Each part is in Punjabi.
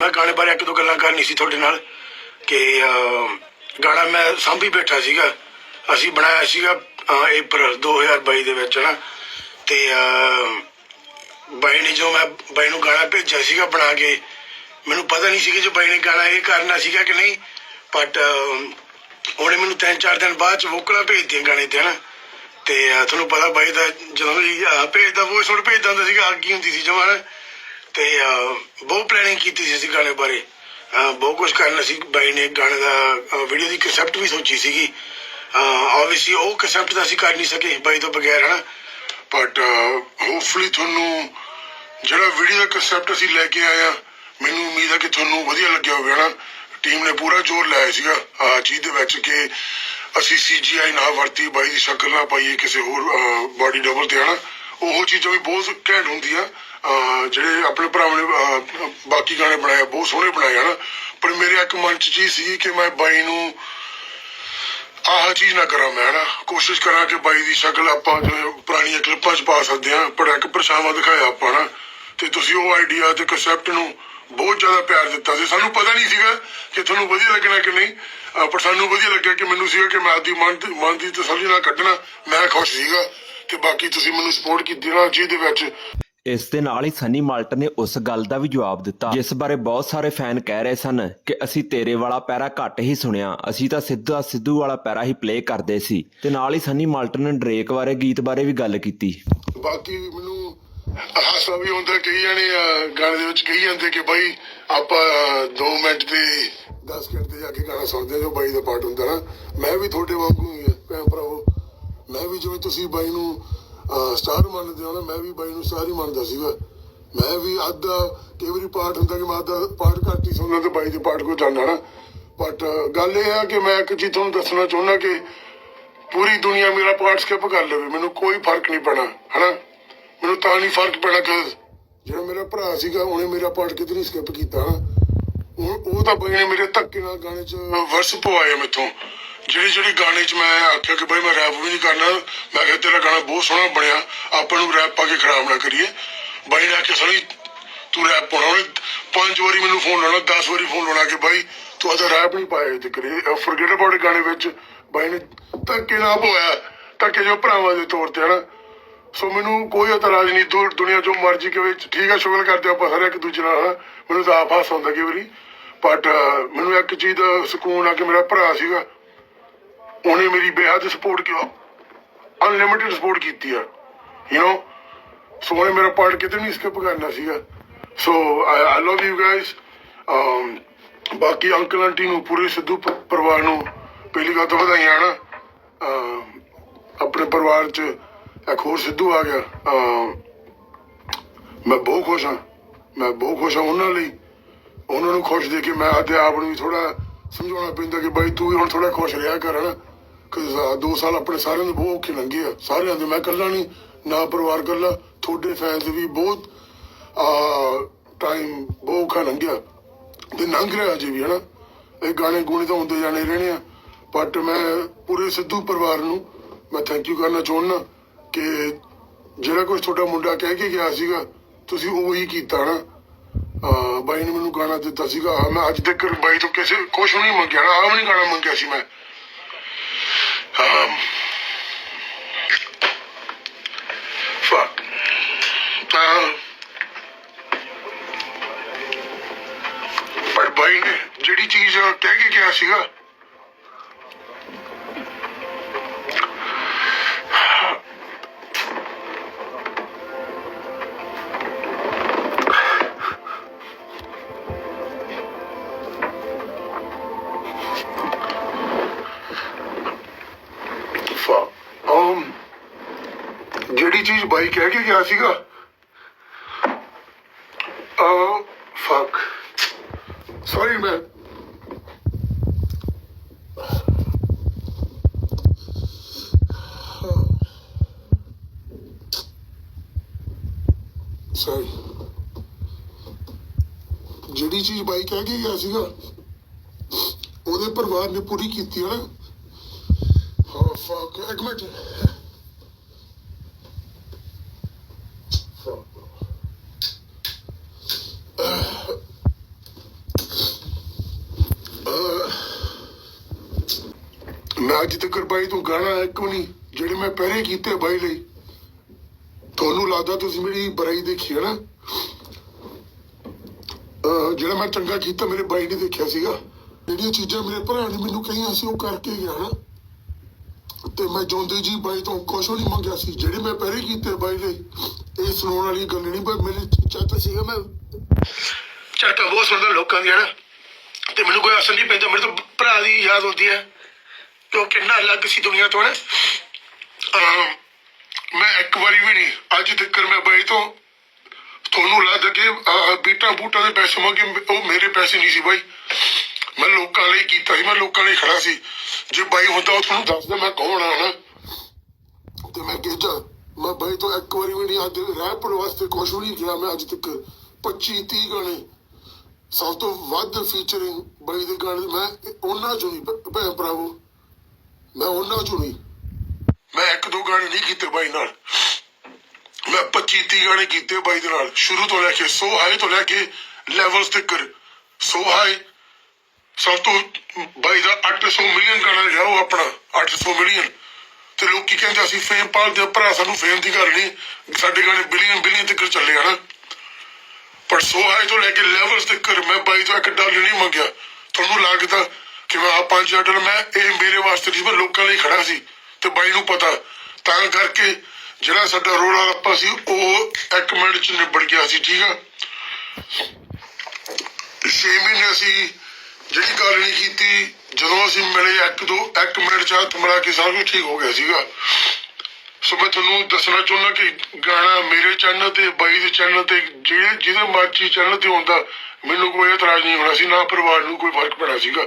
ਮੈਂ ਗਾਣੇ ਬਾਰੇ ਇੱਕ ਦੋ ਗੱਲਾਂ ਕਰਨੀ ਸੀ ਤੁਹਾਡੇ ਨਾਲ ਕਿ ਗਾਣਾ ਮੈਂ ਸਾਂਭੀ ਬੈਠਾ ਸੀਗਾ। ਅਸੀਂ ਬਣਾਇਆ ਸੀਗਾ ਅਹ, ਅਪ੍ਰੈਲ 2022 ਦੇ ਵਿੱਚ ਨਾ ਤੇ ਬਾਈ ਨੇ ਜੋ ਮੈਂ ਬਾਈ ਨੂੰ ਗਾਣਾ ਭੇਜਿਆ ਸੀਗਾ ਬਣਾ ਕੇ ਮੈਨੂੰ ਪਤਾ ਨਹੀਂ ਸੀ ਕਿ ਜੋ ਬਾਈ ਨੇ ਗਾਣਾ ਇਹ ਕਰਨਾ ਸੀਗਾ ਕਿ ਨਹੀਂ ਬਟ ਉਹਨੇ ਮੈਨੂੰ ਤਿੰਨ ਚਾਰ ਦਿਨ ਬਾਅਦ ਚ ਵੋਕਲਾਂ ਭੇਜਦੀਆਂ ਗਾਣੇ ਤੇ ਨਾ ਤੇ ਤੁਹਾਨੂੰ ਪਤਾ ਬਾਈ ਦਾ ਜਦੋਂ ਵੀ ਭੇਜਦਾ ਉਹ ਸੁਣ ਭੇਜਦਾ ਹੁੰਦਾ ਸੀਗਾ ਅੱਗੀ ਹੁੰਦੀ ਸੀ ਜਮਾਨ ਤੇ ਬਹੁਤ ਪਲੈਨਿੰਗ ਕੀਤੀ ਸੀ ਅਸੀਂ ਗਾਣੇ ਬਾਰੇ। ਬਹੁਤ ਕੁਝ ਕਰਨਾ ਸੀ ਬਾਈ ਨੇ ਗਾਣੇ ਦਾ ਵੀਡੀਓ ਦੀ ਕਨਸੈਪਟ ਵੀ ਸੋਚੀ ਸੀਗੀ। ਆਬਵੀਅਸਲੀ ਉਹ ਕਨਸੈਪਟ ਤਾਂ ਅਸੀਂ ਕਰ ਨਹੀਂ ਸਕੇ ਬਾਈ ਤੋਂ ਬਗੈਰ, ਹਨਾ। ਬਟ ਹੋਪਫੁਲੀ ਤੁਹਾਨੂੰ ਜਿਹੜਾ ਵੀਡੀਓ ਦਾ ਕਨਸੈਪਟ ਅਸੀਂ ਲੈ ਕੇ ਆਏ ਆ ਮੈਨੂੰ ਉਮੀਦ ਹੈ ਕਿ ਤੁਹਾਨੂੰ ਵਧੀਆ ਲੱਗਿਆ ਹੋਵੇ, ਹਨਾ। ਟੀਮ ਨੇ ਪੂਰਾ ਜ਼ੋਰ ਲਾਇਆ ਸੀਗਾ, ਆ ਚੀਜ਼ ਦੇ ਵਿੱਚ ਕਿ ਅਸੀਂ ਸੀਜੀਆਈ ਨਾ ਵਰਤੀ, ਬਾਈ ਦੀ ਸ਼ਕਲ ਨਾ ਪਾਈਏ ਕਿਸੇ ਹੋਰ ਬਾਡੀ ਡਬਲ ਤੇ, ਹਨਾ। ਉਹ ਚੀਜ਼ਾਂ ਵੀ ਬਹੁਤ ਘੈਂਟ ਹੁੰਦੀਆਂ। ਜਿਹੜੇ ਆਪਣੇ ਭਰਾਵਾਂ ਨੇ ਬਾਕੀ ਗਾਣੇ ਬਣਾਏ ਬਹੁਤ ਸੋਹਣੇ ਬਣਾਏ ਹਨਾ ਪਰ ਮੇਰੇ ਇੱਕ ਮਨ ਚ ਚੀਜ਼ ਸੀ ਕਿ ਮੈਂ ਬਾਈ ਨੂੰ ਆਹ ਚੀਜ਼ ਨਾ ਕਰਾਂ ਮੈਂ ਨਾ ਕੋਸ਼ਿਸ਼ ਕਰਾਂ ਕਿ ਬਾਈ ਦੀ ਸ਼ਕਲ ਆਪਾਂ ਪੁਰਾਣੀਆਂ ਕਲਿੱਪਾਂ 'ਚ ਪਾ ਸਕਦੇ ਹਾਂ ਪਰ ਇੱਕ ਪਰਛਾਵਾਂ ਦਿਖਾਇਆ ਆਪਾਂ ਨਾ ਤੇ ਤੁਸੀਂ ਉਹ ਆਈਡੀਆ ਤੇ ਕਨਸੈਪਟ ਨੂੰ ਬਹੁਤ ਜ਼ਿਆਦਾ ਪਿਆਰ ਦਿੱਤਾ ਸੀ। ਸਾਨੂੰ ਪਤਾ ਨਹੀਂ ਸੀਗਾ ਕਿ ਤੁਹਾਨੂੰ ਵਧੀਆ ਲੱਗਣਾ ਕਿ ਨਹੀਂ। ਪਰ ਸਾਨੂੰ ਵਧੀਆ ਲੱਗਿਆ ਕਿ ਮੈਨੂੰ ਸੀਗਾ ਕਿ ਮੈਂ ਆਪਦੀ ਮਨ ਮਨ ਦੀ ਤਸੱਲੀ ਨਾਲ ਕੱਢਣਾ, ਮੈਂ ਖੁਸ਼ ਸੀਗਾ। ਤੇ ਬਾਕੀ ਤੁਸੀਂ ਮੈਨੂੰ ਸਪੋਰਟ ਕੀਤੀ ਨਾ ਚੀਜ਼ ਦੇ ਵਿੱਚ। ਇਸ ਦੇ ਨਾਲ ਹੀ ਸਨੀ ਮਾਲਟ ਨੇ ਉਸ ਗੱਲ ਦਾ ਵੀ ਜਵਾਬ ਦਿੱਤਾ, ਜਿਸ ਬਾਰੇ ਬਹੁਤ ਸਾਰੇ ਫੈਨ ਕਹਿ ਰਹੇ ਸਨ ਕਿ ਅਸੀਂ ਤੇਰੇ ਵਾਲਾ ਪੈਰਾ ਘੱਟ ਹੀ ਸੁਣਿਆ, ਅਸੀਂ ਤਾਂ ਸਿੱਧਾ ਸਿੱਧੂ ਵਾਲਾ ਪੈਰਾ ਹੀ ਪਲੇ ਕਰਦੇ ਸੀ। ਤੇ ਨਾਲ ਹੀ ਸਨੀ ਮਾਲਟ ਨੇ ਡਰੇਕ ਬਾਰੇ, ਗੀਤ ਬਾਰੇ ਵੀ ਗੱਲ ਕੀਤੀ। ਬਾਕੀ ਮੈਨੂੰ ਹਾਸਾ ਵੀ ਹੁੰਦਾ ਕਈ ਜਾਣੇ ਗਾਣੇ ਦੇ ਵਿੱਚ ਕਹੀ ਜਾਂਦੇ ਕਿ ਬਾਈ ਆਪਾਂ 2 ਮਿੰਟ ਤੇ 10 ਮਿੰਟ ਤੇ ਜਾ ਕੇ ਗਾਣਾ ਸੁਣਦੇ ਹਾਂ ਜੋ ਬਾਈ ਦਾ ਪਾਰਟ ਹੁੰਦਾ ਨਾ। ਮੈਂ ਵੀ ਤੁਹਾਡੇ ਵਾਂਗੂ ਭੈਣ ਭਰਾਵੋ। ਮੈਂ ਵੀ ਜਿਵੇਂ ਤੁਸੀਂ ਬਾਈ ਨੂੰ ਸਟਾਰ ਮੰਨਦੇ ਹੋ ਨਾ, ਮੈਂ ਵੀ ਬਾਈ ਨੂੰ ਸਟਾਰ ਹੀ ਮੰਨਦਾ ਸੀਗਾ। ਮੈਂ ਵੀ ਅੱਧਾ ਕਈ ਵਾਰੀ ਪਾਰਟ ਹੁੰਦਾ ਕਿ ਮੈਂ ਅੱਧਾ ਪਾਰਟ ਘੱਟ ਹੀ ਸੁਣਦਾ ਤੇ ਬਾਈ ਦੇ ਪਾਰਟ ਕੋ ਜਾਣਾ ਨਾ। ਬਟ ਗੱਲ ਇਹ ਹੈ ਕਿ ਮੈਂ ਇੱਕ ਚੀਜ਼ ਤੁਹਾਨੂੰ ਦੱਸਣਾ ਚਾਹੁੰਦਾ ਕਿ ਪੂਰੀ ਦੁਨੀਆ ਮੇਰਾ ਪਾਠ ਸਕਿਪ ਕਰ ਲਵੇ, ਮੈਨੂੰ ਕੋਈ ਫ਼ਰਕ ਨਹੀਂ ਪੈਣਾ, ਹਨਾ? ਮੈਨੂੰ ਤਾਂ ਨਹੀਂ ਫ਼ਰਕ ਪੈਣਾ ਕਿ ਜਿਹੜਾ ਮੇਰਾ ਭਰਾ ਸੀਗਾ, ਉਹਨੇ ਮੇਰਾ ਪਾਠ ਕਿਤੇ ਨਹੀਂ ਸਕਿਪ ਕੀਤਾ ਉਹ ਤਾਂ ਬਈ ਨੇ ਮੇਰੇ ਧੱਕੇ ਨਾਲ ਗਾਣੇ 'ਚ ਵਰਸ ਪਵਾਏ ਮੈਥੋਂ। ਜਿਹੜੀ ਜਿਹੜੀ ਗਾਣੇ 'ਚ ਮੈਂ ਆਖਿਆ ਕਿ ਬਈ ਮੈਂ ਰੈਪ ਵੀ ਨਹੀਂ ਕਰਨਾ, ਮੈਂ ਕਿਹਾ ਤੇਰਾ ਗਾਣਾ ਬਹੁਤ ਸੋਹਣਾ ਬਣਿਆ, ਆਪਾਂ ਨੂੰ ਰੈਪ ਪਾ ਕੇ ਖਰਾਬ ਨਾ ਕਰੀਏ। ਬਾਈ ਨੇ ਆਖਿਆ ਸਣੀ ਤੂੰ ਰੈਪ ਪਾਉਣਾ ਉਹਨੇ ਪੰਜ ਵਾਰੀ ਮੈਨੂੰ ਫੋਨ ਲਾਉਣਾ 10 ਵਾਰੀ ਫੋਨ ਲਾਉਣਾ ਕਿ ਬਾਈ ਤੂੰ ਅਜਾ ਰੈਪ ਨਹੀਂ ਪਾਇਆ ਤੇ ਕਰੇ ਫੋਰਗੇਟ ਅਬਾਊਟ ਗਾਣੇ ਵਿੱਚ। ਬਾਈ ਨੇ ਧੱਕੇ ਨਾਲ ਪਵਾਇਆ, ਧੱਕੇ ਜੋ ਭਰਾਵਾਂ ਦੇ ਤੌਰ ਤੇ, ਹਨਾ? ਸੋ ਮੈਨੂੰ ਕੋਈ ਇਤਰਾਜ਼ ਨਹੀਂ ਦੂਰ ਦੁਨੀਆ ਜੋ ਮਰਜ਼ੀ ਕਵੇ, ਠੀਕ ਹੈ ਸ਼ੁਗਲ ਕਰਦੇ ਆਪਾਂ ਸਾਰੇ ਇੱਕ ਦੂਜੇ ਨਾਲ ਮੈਨੂੰ ਤਾਂ ਆਪ ਹਾਸ ਆਉਂਦਾ ਕਈ ਵਾਰੀ। ਬਟ ਮੈਨੂੰ ਇੱਕ ਚੀਜ਼ ਦਾ ਸਕੂਨ ਆ ਕਿ ਮੇਰਾ ਭਰਾ ਸੀਗਾ ਉਹਨੇ ਮੇਰੀ ਬੇਹੱਦ ਸਪੋਰਟ ਕੀਤੀ ਅਨਲਿਮਿਟਿਡ ਸਪੋਰਟ ਕੀਤੀ ਆ। ਯੂ نو ਸੋ ਉਹਨੇ ਮੇਰਾ ਪਾਰਟ ਕਿਤੇ ਨਹੀਂ ਸਕਿਪ ਕਰਨਾ ਸੀਗਾ। So I love you guys ਬਾਕੀ ਅੰਕਲ ਆਂਟੀ ਨੂੰ, ਪੂਰੇ ਸਿੱਧੂ ਪਰਿਵਾਰ ਨੂੰ ਪਹਿਲੀ ਗੱਲ ਤਾਂ ਵਧਾਈਆਂ ਨਾ। um, ਆਪਣੇ ਪਰਿਵਾਰ 'ਚ ਇੱਕ ਹੋਰ ਸਿੱਧੂ ਆ ਗਿਆ। um, ਮੈਂ ਬਹੁਤ ਖੁਸ਼ ਹਾਂ। ਮੈਂ ਬਹੁਤ ਖੁਸ਼ ਹਾਂ ਉਹਨਾਂ ਲਈ। ਉਹਨਾਂ ਨੂੰ ਖੁਸ਼ ਦੇ ਕੇ ਮੈਂ ਆਦੇ ਆਪ ਨੂੰ ਵੀ ਥੋੜਾ ਸਮਝਾਉਣਾ ਪੈਂਦਾ ਕਿ ਬਾਈ ਤੂੰ ਵੀ ਹੁਣ ਥੋੜਾ ਖੁਸ਼ ਰਿਹਾ ਕਰ, ਹਨਾ? ਦੋ ਸਾਲ ਆਪਣੇ ਸਾਰਿਆਂ ਦੇ ਬਹੁਤ ਔਖੇ ਲੰਘੇ ਆ। ਸਾਰਿਆਂ ਦੇ ਮੈਂ ਇਕੱਲਾ ਨਹੀਂ, ਨਾ ਪਰਿਵਾਰ ਇਕੱਲਾ। ਤੁਹਾਡੇ ਫੈਨਸ ਵੀ ਬਹੁਤ ਆ ਟਾਈਮ ਬਹੁਤ ਔਖਾ ਲੰਘਿਆ। ਤੇ ਲੰਘ ਰਿਹਾ ਅਜੇ ਵੀ, ਹਨਾ? ਇਹ ਗਾਣੇ ਗੁਣੇ ਤਾਂ ਹੁੰਦੇ ਜਾਣੇ ਰਹਿਣੇ ਆ। ਬਟ ਮੈਂ ਪੂਰੇ ਸਿੱਧੂ ਪਰਿਵਾਰ ਨੂੰ ਮੈਂ ਥੈਂਕ ਯੂ ਕਰਨਾ ਚਾਹੁੰਦਾ ਕਿ ਜਿਹੜਾ ਕੁਝ ਤੁਹਾਡਾ ਮੁੰਡਾ ਕਹਿ ਕੇ ਗਿਆ ਸੀਗਾ, ਤੁਸੀਂ ਉਹੀ ਕੀਤਾ ਨਾ ਬਾਈ ਨੇ ਮੈਨੂੰ ਗਾਣਾ ਦਿੱਤਾ ਸੀਗਾ। ਮੈਂ ਅੱਜ ਤੱਕ ਬਾਈ ਤੋਂ ਕਿਸੇ, ਕੁਛ ਨਹੀਂ ਮੰਗਿਆ ਨਾ ਆਹ ਵੀ ਨਹੀਂ ਗਾਣਾ ਮੰਗਿਆ ਸੀ ਮੈਂ। Um, fuck. Uh, ਪਰ ਬਾਈ ਨੇ ਜਿਹੜੀ ਚੀਜ਼ ਕਹਿ ਕੇ ਗਿਆ ਸੀਗਾ ਜਿਹੜੀ ਕਹਿ ਕੇ ਗਿਆ ਸੀਗਾ। ਅਹ ਫੱਕ ਸੌਰੀ ਮੈਂ ਸੌਰੀ ਜਿਹੜੀ ਚੀਜ਼ ਬਾਈ ਕਹਿ ਕੇ ਗਿਆ ਸੀਗਾ, ਉਹਦੇ ਪਰਿਵਾਰ ਨੇ ਪੂਰੀ ਕੀਤੀ, ਹੈ ਨਾ? ਹਾਂ ਫੱਕ ਇੱਕ ਮਿੰਟ Fuck. ਅੱਜ ਤੱਕ ਬਾਈ ਤੋਂ ਗਾਣਾ ਇੱਕ ਵੀ ਨਹੀਂ, ਜਿਹੜੇ ਮੈਂ ਪਹਿਰੇ ਕੀਤੇ ਬਾਈ ਲਈ। ਤੁਹਾਨੂੰ ਲੱਗਦਾ ਤੁਸੀਂ ਮੇਰੀ ਬੁਰਾਈ ਦੇਖੀ ਹੈ ਨਾ? ਜਿਹੜਾ ਮੈਂ ਚੰਗਾ ਕੀਤਾ, ਮੇਰੇ ਬਾਈ ਨੇ ਦੇਖਿਆ ਸੀਗਾ। ਜਿਹੜੀਆਂ ਚੀਜ਼ਾਂ ਮੇਰੇ ਭਰਾ ਨੇ ਮੈਨੂੰ ਕਹੀਆਂ ਸੀ, ਉਹ ਕਰਕੇ ਗਿਆ ਨਾ। ਤੇ ਮੈਂ ਜੋਂਦੇ ਜੀ ਬਾਈ ਤੋਂ ਕੁਛ ਵੀ ਨਹੀਂ ਮੰਗਿਆ ਸੀ। ਜਿਹੜੇ ਮੈਂ ਪਹਿਰੇ ਕੀਤੇ ਬਾਈ ਲਈ, ਇਹ ਸੁਣਾਉਣ ਵਾਲੀ ਗੱਲ ਨਹੀਂ ਪਰ ਮੇਰੇ ਚਾਚਾ ਸੀਗਾ ਮੈਂ। ਚਾਹਤਾ ਬਹੁਤ ਸੁਣਦਾ ਲੋਕਾਂ ਦੀ, ਹੈ ਨਾ? ਤੇ ਮੈਨੂੰ ਕੋਈ ਅਸਰ ਨਹੀਂ ਪੈਂਦਾ। ਮੇਰੇ ਤੋਂ ਭਰਾ ਦੀ ਯਾਦ ਹੁੰਦੀ ਹੈ। ਕਿ ਉਹ ਕਿੰਨਾ ਅਲੱਗ ਸੀ ਦੁਨੀਆ ਤੋਂ ਨਾ ਮੈਂ ਇੱਕ ਵਾਰੀ ਵੀ ਨਹੀਂ, ਅੱਜ ਤੱਕ ਮੈਂ ਬਾਈ ਤੋਂ ਤੁਹਾਨੂੰ ਲੱਗਦਾ ਕਿ ਬੀਟਾ ਬੂਟਾ ਦੇ ਪੈਸੇ ਮੰਗੇ ਉਹ ਮੇਰੇ ਪੈਸੇ ਨਹੀਂ ਸੀ ਬਾਈ। ਮੈਂ ਲੋਕਾਂ ਲਈ ਕੀਤਾ ਸੀ, ਮੈਂ ਲੋਕਾਂ ਲਈ ਖੜਾ ਸੀ। ਜੇ ਬਾਈ ਹੁੰਦਾ ਉਹ ਤੁਹਾਨੂੰ ਦੱਸਦਾ ਮੈਂ ਕੌਣ ਆ ਨਾ ਤੇ ਮੈਂ ਕਿਹਾ ਮੈਂ ਬਾਈ ਤੋਂ ਇੱਕ ਵਾਰੀ ਵੀ ਨਹੀਂ, ਅੱਜ ਰੈਪਰ ਵਾਸਤੇ ਕੁਛ ਵੀ ਨਹੀਂ ਕਿਹਾ ਮੈਂ ਅੱਜ ਤੱਕ। 25 30 ਗਾਣੇ, ਸਭ ਤੋਂ ਵੱਧ ਫੀਚਰਿੰਗ ਬਾਈ ਦੇ ਗਾਣੇ ਮੈਂ ਉਹਨਾਂ ਚੋਂ ਹੀ, ਭੈਣ ਭਰਾਵੋ। ਮੈਂ ਉਹਨਾਂ ਚੋਂ ਨਹੀਂ। ਮੈਂ ਇੱਕ ਦੋ ਗਾਣੇ ਨਹੀਂ ਕੀਤੇ ਬਾਈ ਨਾਲ। ਮੈਂ 25 30 ਗਾਣੇ ਕੀਤੇ ਬਾਈ ਦੇ ਨਾਲ। ਸ਼ੁਰੂ ਤੋਂ ਲੈ ਕੇ, ਸੋ ਹਾਈ ਤੋਂ ਲੈ ਕੇ ਲੈਵਲਸ ਤੱਕ। ਸੋ ਹਾਈ ਸਭ ਤੋਂ ਬਾਈ ਦਾ 800 ਮਿਲੀਅਨ ਗਾਣਾ ਗਿਆ ਉਹ ਆਪਣਾ 800 ਮਿਲੀਅਨ ਤੇ ਲੋਕੀ ਕਹਿੰਦੇ ਅਸੀਂ ਫੇਮ ਪਾਲਦੇ ਭਰਾ ਸਾਨੂੰ ਫੇਮ ਦੀ ਗੱਲ ਨਹੀਂ। ਸਾਡੇ ਗਾਣੇ ਬਿਲੀਅਨ ਬਿਲੀਅਨ ਤੱਕ ਚੱਲੇ ਆ ਪਰ ਸੋ ਹਾਈ ਤੋਂ ਲੈ ਕੇ ਲੈਵਲਸ ਤੱਕ ਮੈਂ ਬਾਈ ਤੋਂ ਇੱਕ ਡਾਲਰ ਨਹੀਂ ਮੰਗਿਆ। ਤੁਹਾਨੂੰ ਲੱਗਦਾ ਕਿ ਮੈਂ ਆ 5000 ਡਾਲਰ ਮੈਂ ਇਹ ਮੇਰੇ ਵਾਸਤੇ ਨਹੀਂ ਮੈਂ ਲੋਕਾਂ ਲਈ ਖੜਾ ਸੀ ਤੇ ਬਾਈ ਨੂੰ ਪਤਾ। ਤਾਂ ਕਰਕੇ ਜਿਹੜਾ ਸਾਡਾ ਰੋਲਾ ਰੱਪਾ ਸੀ, ਉਹ ਇੱਕ ਮਿੰਟ ਚ ਨਿਬੜ ਗਿਆ ਸੀ, ਠੀਕ ਆ? ਛੇ ਮਹੀਨੇ ਅਸੀਂ ਜਿਹੜੀ ਗੱਲ ਨਹੀਂ ਕੀਤੀ, ਜਦੋਂ ਅਸੀਂ ਮਿਲੇ ਇੱਕ ਦੋ, ਇੱਕ ਮਿੰਟ ਚ ਹੱਥ ਮਿਲਾ ਕੇ ਸਭ ਕੁਝ ਠੀਕ ਹੋ ਗਿਆ ਸੀਗਾ। ਸੋ ਮੈਂ ਤੁਹਾਨੂੰ ਦੱਸਣਾ ਚਾਹੁੰਦਾ ਕਿ ਗਾਣਾ ਮੇਰੇ ਚੈਨਲ ਤੇ, ਬਾਈ ਦੇ ਚੈਨਲ ਤੇ, ਜਿਹੜੇ ਜਿਹਦੇ ਮਰਜ਼ੀ ਚੈਨਲ ਤੇ ਹੁੰਦਾ, ਮੈਨੂੰ ਕੋਈ ਇਤਰਾਜ਼ ਨਹੀਂ ਹੋਣਾ ਸੀ, ਨਾ ਪਰਿਵਾਰ ਨੂੰ ਕੋਈ ਫ਼ਰਕ ਪੈਣਾ ਸੀਗਾ।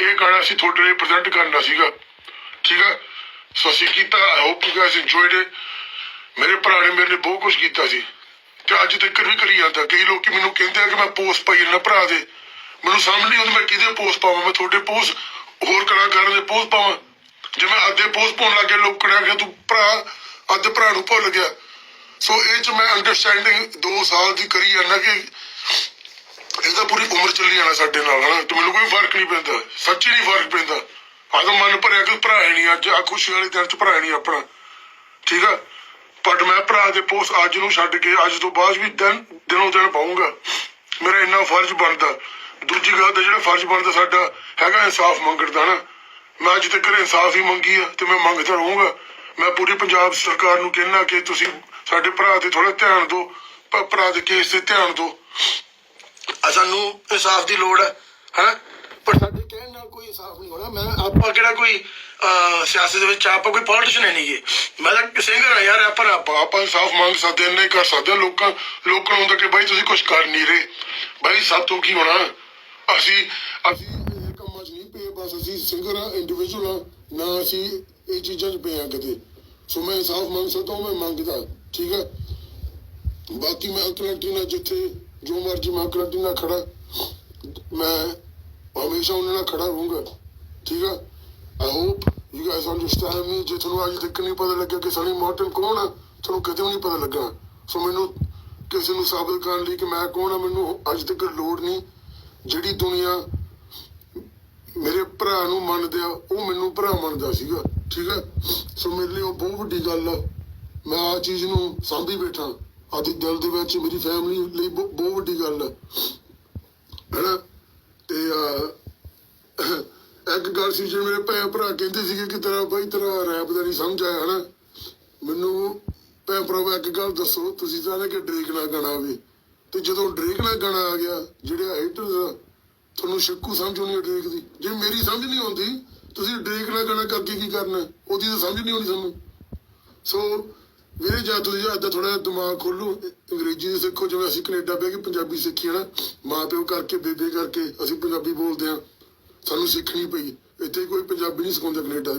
ਇਹ ਗਾਣਾ ਅਸੀਂ ਤੁਹਾਡੇ ਲਈ ਪ੍ਰੈਜ਼ੈਂਟ ਕਰਨਾ ਸੀਗਾ। ਠੀਕ ਆ? ਸੋ ਅਸੀਂ ਕੀਤਾ। I hope you guys enjoyed it ਮੇਰੇ ਭਰਾ ਨੇ ਮੇਰੇ ਲਈ ਬਹੁਤ ਕੁਝ ਕੀਤਾ ਸੀ। ਤੇ ਅੱਜ ਤੱਕ ਵੀ ਕਰੀ ਜਾਂਦਾ। ਕਈ ਲੋਕੀ ਮੈਨੂੰ ਕਹਿੰਦੇ ਆ ਕਿ ਮੈਂ ਪੋਸਟ ਪਾਈ ਨਾ ਭਰਾ ਦੇ। ਮੈਨੂੰ ਸਮਝ ਨਹੀਂ ਆਉਂਦੀ ਮੈਂ ਕਿਹਦੇ ਪੋਸਟ ਪਾਵਾਂ। ਮੈਂ ਤੁਹਾਡੇ ਪੋਸਟ ਹੋਰ ਕਲਾਕਾਰਾਂ ਦੇ ਪੋਸਟ ਪਾਵਾਂ। ਜੇ ਮੈਂ ਅੱਧੇ ਪੋਸਟ ਪਾਉਣ ਲੱਗੇ ਲੋਕ ਕਰਿਆ ਤੂੰ ਭਰਾ, ਅੱਧੇ ਭਰਾ ਨੂੰ ਭੁੱਲ ਗਿਆ। ਸੋ ਇਹ ਚ ਮੈਂ ਅੰਡਰਸਟੈਂਡਿੰਗ 2 ਸਾਲ ਦੀ ਕਰੀ ਜਾਂਦਾ ਕਿ ਇਹਦਾ ਪੂਰੀ ਉਮਰ ਚੱਲੀ ਜਾਣਾ ਸਾਡੇ ਨਾਲ, ਹਨਾ? ਤੇ ਮੈਨੂੰ ਕੋਈ ਫ਼ਰਕ ਨਹੀਂ ਪੈਂਦਾ। ਸੱਚੀ ਨਹੀਂ ਫ਼ਰਕ ਪੈਂਦਾ। ਆਦਮ ਮਨ ਭਰਿਆ ਕਿ ਭਰਾ ਨਹੀਂ ਅੱਜ ਆ ਖੁਸ਼ੀ ਵਾਲੇ ਦਿਨ ਚ ਭਰਾ ਨਹੀਂ ਆਪਣਾ। ਠੀਕ ਆ? ਪਰ ਮੈਂ ਭਰਾ ਦੇ ਪੋਸਟ ਅੱਜ ਨੂੰ ਛੱਡ ਕੇ ਅੱਜ ਤੋਂ ਬਾਅਦ ਵੀ ਦਿਨ, ਦਿਨੋਂ ਦਿਨ ਪਾਉਂਗਾ। ਮੇਰਾ ਇੰਨਾ ਫਰਜ਼ ਬਣਦਾ। ਦੂਜੀ ਗੱਲ ਦਾ ਜਿਹੜਾ ਫਰਜ਼ ਬਣਦਾ ਸਾਡਾ, ਹੈਗਾ ਇਨਸਾਫ ਮੰਗਣ ਦਾ ਨਾ ਮੈਂ ਅੱਜ ਤੱਕ ਇਨਸਾਫ ਹੀ ਮੰਗੀ ਆ ਤੇ ਮੈਂ ਮੰਗਦਾ ਰਹੂੰਗਾ। ਮੈਂ ਪੂਰੀ ਪੰਜਾਬ ਸਰਕਾਰ ਨੂੰ ਕਹਿਣਾ ਕਿ ਤੁਸੀਂ ਸਾਡੇ ਭਰਾ ਤੇ ਥੋੜਾ ਧਿਆਨ ਦਿਓ ਭਰਾ ਦੇ ਕੇਸ ਤੇ ਧਿਆਨ ਦਿਓ। ਸਾਨੂੰ ਇਨਸਾਫ ਦੀ ਲੋੜ ਹੈ, ਹਾਂ? ਪਰ ਸਾਡੇ ਕਹਿਣ ਨਾਲ ਕੋਈ ਇਨਸਾਫ ਨਹੀਂ ਹੋਣਾ। ਮੈਂ ਆਪਾਂ ਕਿਹੜਾ ਕੋਈ ਸਿਆਸਤ ਦੇ ਵਿੱਚ ਆਪਾਂ ਕੋਈ ਪੋਲੀਟੀਸ਼ੀਅਨ ਨਹੀਂਗੇ ਮੈਂ ਤਾਂ ਸਿੰਗਰ ਆ ਯਾਰ, ਆਪਾਂ ਆਪਾਂ ਇਨਸਾਫ ਮੰਗ ਸਕਦੇ ਨਹੀਂ ਕਰ ਸਕਦੇ ਲੋਕਾਂ ਲੋਕਾਂ ਨੂੰ ਹੁੰਦਾ ਕਿ ਬਾਈ ਤੁਸੀਂ ਕੁਝ ਕਰ ਨਹੀਂ ਰਹੇ। ਬਾਈ ਸਭ ਤੋਂ ਕੀ ਹੋਣਾ? ਅਸੀਂ ਅਸੀਂ ਇਹ ਕੰਮਾਂ 'ਚ ਨਹੀਂ ਪਏ, ਬਸ ਅਸੀਂ ਸਿੰਗਰ ਆ ਇੰਡੀਵਿਜੂਅਲ ਆ ਨਾ ਅਸੀਂ ਇਹ ਚੀਜ਼ਾਂ 'ਚ ਪਏ ਆ ਕਦੇ ਸੋ ਮੈਂ ਇਨਸਾਫ ਮੰਗ ਸਕਦਾ ਮੈਂ ਮੰਗਦਾ। ਠੀਕ ਹੈ? ਬਾਕੀ ਮੈਂ ਅੰਕਲ ਨਾਲ ਜਿੱਥੇ ਜੋ ਮਰਜ਼ੀ ਮੈਂ ਅੰਕਲ ਨਾਲ ਖੜਾ, ਮੈਂ ਹਮੇਸ਼ਾ ਉਹਨਾਂ ਨਾਲ ਖੜਾ ਰਹੂੰਗਾ। ਠੀਕ ਆ? I hope you guys understand me ਜੇ ਤੁਹਾਨੂੰ ਅੱਜ ਤੱਕ ਨਹੀਂ ਪਤਾ ਲੱਗਿਆ ਕਿ ਸਨੀ ਮਾਰਟਨ ਕੌਣ ਆ, ਤੁਹਾਨੂੰ ਕਦੇ ਵੀ ਨਹੀਂ ਪਤਾ ਲੱਗਾ ਸੋ ਮੈਨੂੰ ਕਿਸੇ ਨੂੰ ਸਾਬਤ ਕਰਨ ਲਈ ਕਿ ਮੈਂ ਕੌਣ ਆ, ਮੈਨੂੰ ਅੱਜ ਤੱਕ ਲੋੜ ਨਹੀਂ। ਜਿਹੜੀ ਦੁਨੀਆ ਮੇਰੇ ਭਰਾ ਨੂੰ ਮੰਨਦੇ ਆ, ਉਹ ਮੈਨੂੰ ਭਰਾ ਮੰਨਦਾ ਸੀਗਾ। ਠੀਕ ਆ? ਸੋ ਮੇਰੇ ਲਈ ਉਹ ਬਹੁਤ ਵੱਡੀ ਗੱਲ ਆ। ਮੈਂ ਆ ਚੀਜ਼ ਨੂੰ ਸਾਂਭੀ ਬੈਠਾ। ਆਦੀ ਦਿਲ ਦੇ ਵਿੱਚ ਮੇਰੀ ਫੈਮਿਲੀ ਲਈ ਬਹੁਤ ਵੱਡੀ ਗੱਲ ਆ। ਹੈਨਾ? ਤੇ ਇੱਕ ਗੱਲ ਸੀ, ਜਿਹੜੇ ਮੇਰੇ ਭੈਣ ਭਰਾ ਕਹਿੰਦੇ ਸੀਗੇ ਕਿ ਤੇਰਾ ਬਾਈ, ਤੇਰਾ ਰੈਪ ਦਾ ਨਹੀਂ ਸਮਝ ਆਇਆ, ਹਨਾ? ਮੈਨੂੰ ਭੈਣ ਭਰਾ ਇੱਕ ਗੱਲ ਦੱਸੋ, ਤੁਸੀਂ ਚਾਹੁੰਦੇ ਕਿ ਡਰੇਕ ਨਾਲ ਗਾਣਾ ਆਵੇ। ਤੇ ਜਦੋਂ ਡਰੇਕ ਨਾਲ ਗਾਣਾ ਆ ਗਿਆ, ਜਿਹੜੇ ਹਾਈਟਰਸ ਤੁਹਾਨੂੰ ਸ਼ੱਕੂ ਸਮਝ ਆਉਣੀ ਹੈ ਡਰੇਕ ਦੀ? ਜੇ ਮੇਰੀ ਸਮਝ ਨਹੀਂ ਆਉਂਦੀ, ਤੁਸੀਂ ਡਰੇਕ ਨਾਲ ਗਾਣਾ ਕਰਕੇ ਕੀ ਕਰਨਾ? ਹੈ? ਉਹਦੀ ਤਾਂ ਸਮਝ ਨਹੀਂ ਆਉਣੀ ਤੁਹਾਨੂੰ। ਸੋ ਵੀਰੇ, ਜਾਂ ਤੁਸੀਂ ਅੱਜ ਥੋੜਾ ਦਿਮਾਗ ਖੋਲੋ ਅੰਗਰੇਜ਼ੀ ਦੇ ਸਿੱਖੋ, ਜਿਵੇਂ ਅਸੀਂ ਕੈਨੇਡਾ ਬਹਿ ਕੇ ਪੰਜਾਬੀ ਸਿੱਖੀ ਹੈ ਨਾ ਮਾਂ ਪਿਓ ਕਰਕੇ, ਬੇਬੇ ਕਰਕੇ ਅਸੀਂ ਪੰਜਾਬੀ ਬੋਲਦੇ ਆ ਸਾਨੂੰ ਸਿੱਖਣੀ ਪਈ, ਇੱਥੇ ਕੋਈ ਪੰਜਾਬੀ ਨਹੀਂ ਸਿਖਾਉਂਦਾ ਕੈਨੇਡਾ ਦੇ